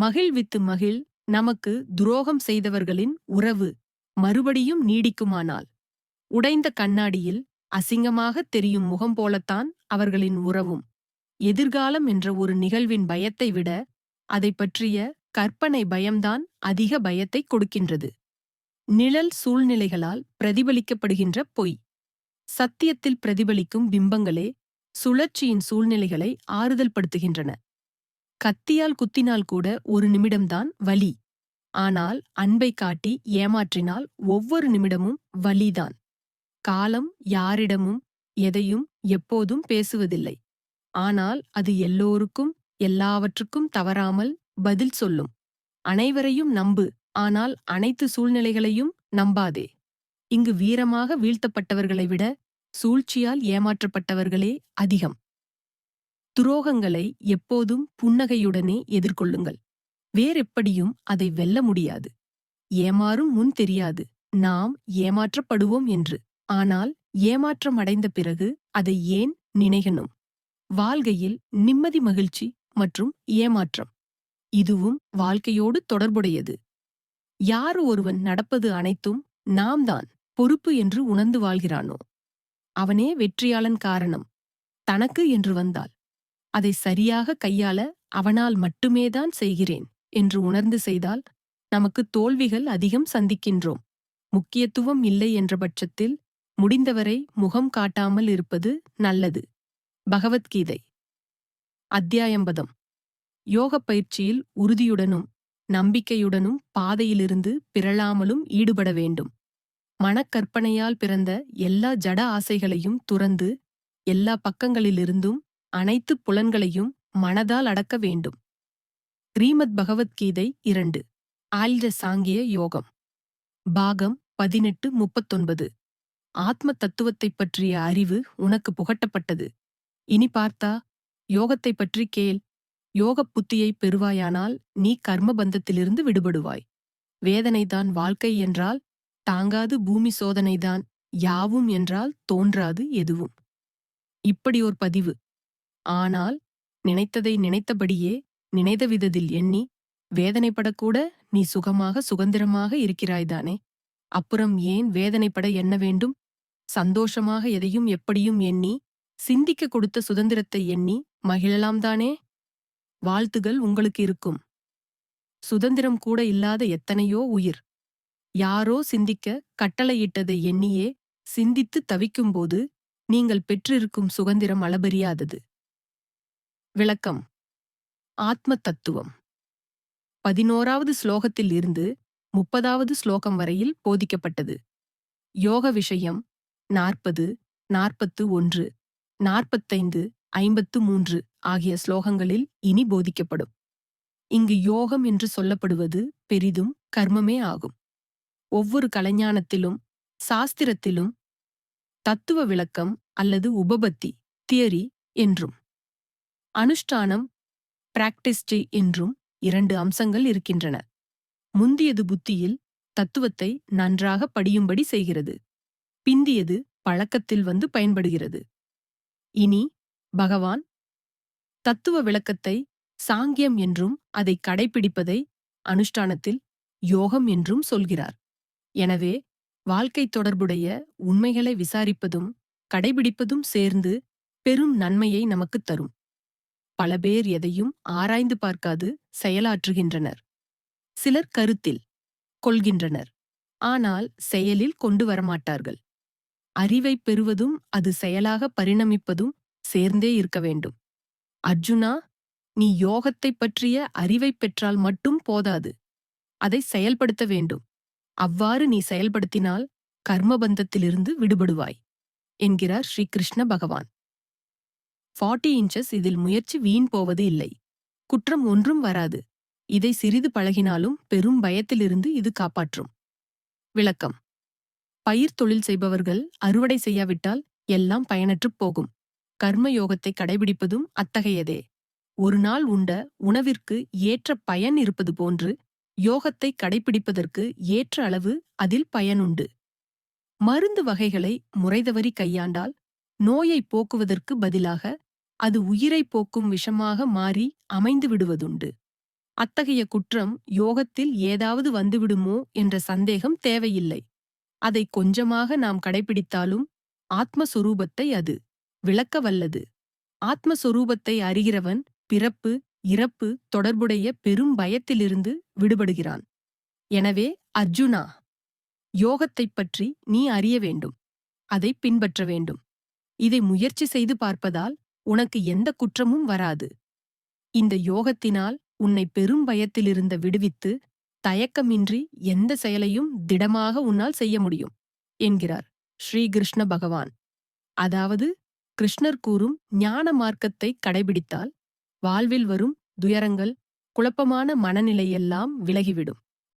மகிழ்வித்து மகிழ் நமக்கு துரோகம் செய்தவர்களின் உறவு மறுபடியும் நீடிக்குமானால். உடைந்த கண்ணாடியில் அசிங்கமாகத் தெரியும் முகம் போலத்தான் அவர்களின் உறவும். எதிர்காலம் என்ற ஒரு நிகழ்வின் பயத்தை விட அதைப் பற்றிய கற்பனை பயம்தான் அதிக பயத்தைக் கொடுக்கின்றது. நிழல் சூழ்நிலைகளால் பிரதிபலிக்கப்படுகின்ற பொய். சத்தியத்தில் பிரதிபலிக்கும் பிம்பங்களே சுழற்சியின் சூழ்நிலைகளை ஆறுதல் படுத்துகின்றன கத்தியால் குத்தினால் கூட ஒரு நிமிடம்தான் வலி. ஆனால் அன்பை காட்டி ஏமாற்றினால் ஒவ்வொரு நிமிடமும் வலிதான். காலம் யாரிடமும் எதையும் எப்போதும் பேசுவதில்லை. ஆனால் அது எல்லோருக்கும் எல்லாவற்றுக்கும் தவறாமல் பதில் சொல்லும். அனைவரையும் நம்பு ஆனால் அனைத்து சூழ்நிலைகளையும் நம்பாதே. இங்கு வீரமாக வீழ்த்தப்பட்டவர்களை விட சூழ்ச்சியால் ஏமாற்றப்பட்டவர்களே அதிகம். துரோகங்களை எப்போதும் புன்னகையுடனே எதிர்கொள்ளுங்கள். வேறெப்படியும் அதை வெல்ல முடியாது. ஏமாறும் முன் தெரியாது. நாம் ஏமாற்றப்படுவோம் என்று. ஆனால் ஏமாற்றம் அடைந்த பிறகு அதை ஏன் நினைகணும்? வாழ்கையில் நிம்மதி மகிழ்ச்சி மற்றும் ஏமாற்றம் இதுவும் வாழ்க்கையோடு தொடர்புடையது. யாரு ஒருவன் நடப்பது அனைத்தும் நாம் தான் பொறுப்பு என்று உணர்ந்து வாழ்கிறானோ? அவனே வெற்றியாளன் காரணம். தனக்கு என்று வந்தால் அதை சரியாக கையாள அவனால் மட்டுமேதான் செய்கிறேன் என்று உணர்ந்து செய்தால் நமக்கு தோல்விகள் அதிகம் சந்திக்கின்றோம். முக்கியத்துவம் இல்லை என்ற பட்சத்தில் முடிந்தவரை முகம் காட்டாமல் இருப்பது நல்லது. பகவத்கீதை. அத்தியாயம்பதம் யோகப் பயிற்சியில் உறுதியுடனும் நம்பிக்கையுடனும் பாதையிலிருந்து பிறழாமலும் ஈடுபட வேண்டும். மனக்கற்பனையால் பிறந்த எல்லா ஜட ஆசைகளையும் துறந்து எல்லா பக்கங்களிலிருந்தும் அனைத்து புலன்களையும் மனதால் அடக்க வேண்டும். ஸ்ரீமத் பகவத்கீதை இரண்டு. ஆழ்ந்த சாங்கிய யோகம். பாகம் பதினெட்டு முப்பத்தொன்பது. ஆத்ம தத்துவத்தைப் பற்றிய அறிவு உனக்கு புகட்டப்பட்டது. இனி பார்த்தா யோகத்தைப் பற்றி கேள். யோகப் புத்தியைப் பெறுவாயானால் நீ கர்மபந்தத்திலிருந்து விடுபடுவாய். வேதனைதான் வாழ்க்கை என்றால் தாங்காது பூமி சோதனைதான் யாவும் என்றால் தோன்றாது எதுவும். இப்படி ஒரு பதிவு. ஆனால் நினைத்ததை நினைத்தபடியே நினைத விதத்தில் எண்ணி வேதனைப்படக்கூட நீ சுகமாக சுதந்திரமாக இருக்கிறாய்தானே? அப்புறம் ஏன் வேதனைப்பட எண்ண வேண்டும்? சந்தோஷமாக எதையும் எப்படியும் எண்ணி சிந்திக்க கொடுத்த சுதந்திரத்தை எண்ணி மகிழலாம் தானே? வாழ்த்துகள் உங்களுக்கு இருக்கும். சுதந்திரம் கூட இல்லாத எத்தனையோ உயிர். யாரோ சிந்திக்க கட்டளையிட்டதை எண்ணியே சிந்தித்து தவிக்கும்போது நீங்கள் பெற்றிருக்கும் சுதந்திரம் அளபரியாதது. விளக்கம். ஆத்ம தத்துவம் பதினோராவது ஸ்லோகத்தில் இருந்து முப்பதாவது ஸ்லோகம் வரையில் போதிக்கப்பட்டது. யோக விஷயம் நாற்பது நாற்பத்து ஒன்று நாற்பத்தைந்து ஐம்பத்து மூன்று ஆகிய ஸ்லோகங்களில் இனி போதிக்கப்படும். இங்கு யோகம் என்று சொல்லப்படுவது பெரிதும் கர்மமே ஆகும். ஒவ்வொரு கலைஞானத்திலும் சாஸ்திரத்திலும் தத்துவ விளக்கம் அல்லது உபபத்தி தியரி என்றும். அனுஷ்டானம் பிராக்டிஸ்டி என்றும் இரண்டு அம்சங்கள் இருக்கின்றன. முந்தியது புத்தியில் தத்துவத்தை நன்றாக படியும்படி செய்கிறது. பிந்தியது பழக்கத்தில் வந்து பயன்படுகிறது. இனி பகவான் தத்துவ விளக்கத்தை சாங்கியம் என்றும் அதை கடைபிடிப்பதை அனுஷ்டானத்தில் யோகம் என்றும் சொல்கிறார். எனவே வாழ்க்கை தொடர்புடைய உண்மைகளை விசாரிப்பதும் கடைபிடிப்பதும் சேர்ந்து பெரும் நன்மையை நமக்குத் தரும். பல பேர் எதையும் ஆராய்ந்து பார்க்காது செயலாற்றுகின்றனர். சிலர் கருத்தில் கொள்கின்றனர். ஆனால் செயலில் கொண்டு வரமாட்டார்கள். அறிவை பெறுவதும் அது செயலாக பரிணமிப்பதும் சேர்ந்தே இருக்க வேண்டும். அர்ஜுனா நீ யோகத்தைப் பற்றிய அறிவைப் பெற்றால் மட்டும் போதாது. அதை செயல்படுத்த வேண்டும். அவ்வாறு நீ செயல்படுத்தினால் கர்மபந்தத்திலிருந்து விடுபடுவாய் என்கிறார் ஸ்ரீகிருஷ்ண பகவான். ஃபார்ட்டி இன்ச்சஸ் இதில் முயற்சி வீண் போவது இல்லை. குற்றம் ஒன்றும் வராது. இதை சிறிது பழகினாலும் பெரும் பயத்திலிருந்து இது காப்பாற்றும். விளக்கம். பயிர் தொழில் செய்பவர்கள் அறுவடை செய்யாவிட்டால் எல்லாம் பயனற்றுப் போகும். கர்ம யோகத்தை கடைபிடிப்பதும் அத்தகையதே. ஒரு நாள் உண்ட உணவிற்கு ஏற்ற பயன் இருப்பது போன்று யோகத்தை கடைபிடிப்பதற்கு ஏற்ற அளவு அதில் பயனுண்டு. மருந்து வகைகளை முறைதவறி கையாண்டால் நோயை போக்குவதற்கு பதிலாக அது உயிரை போக்கும் விஷமாக மாறி அமைந்து விடுவதுண்டு. அத்தகைய குற்றம் யோகத்தில் ஏதாவது வந்துவிடுமோ என்ற சந்தேகம் தேவையில்லை. அதை கொஞ்சமாக நாம் கடைபிடித்தாலும் ஆத்மஸ்வரூபத்தை அது விளக்க வல்லது ஆத்மஸ்வரூபத்தை அறிகிறவன் பிறப்பு இறப்பு தொடர்புடைய பெரும் பயத்திலிருந்து விடுபடுகிறான். எனவே அர்ஜுனா யோகத்தைப் பற்றி நீ அறிய வேண்டும். அதை பின்பற்ற வேண்டும். இதை முயற்சி செய்து பார்ப்பதால் உனக்கு எந்த குற்றமும் வராது. இந்த யோகத்தினால் உன்னை பெரும் பயத்திலிருந்த விடுவித்து தயக்கமின்றி எந்த செயலையும் திடமாக உன்னால் செய்ய முடியும் என்கிறார் ஸ்ரீ கிருஷ்ண பகவான். அதாவது கிருஷ்ணர் கூறும் ஞான மார்க்கத்தை கடைபிடித்தால் வாழ்வில் வரும் துயரங்கள் குழப்பமான மனநிலையெல்லாம் விலகிவிடும்.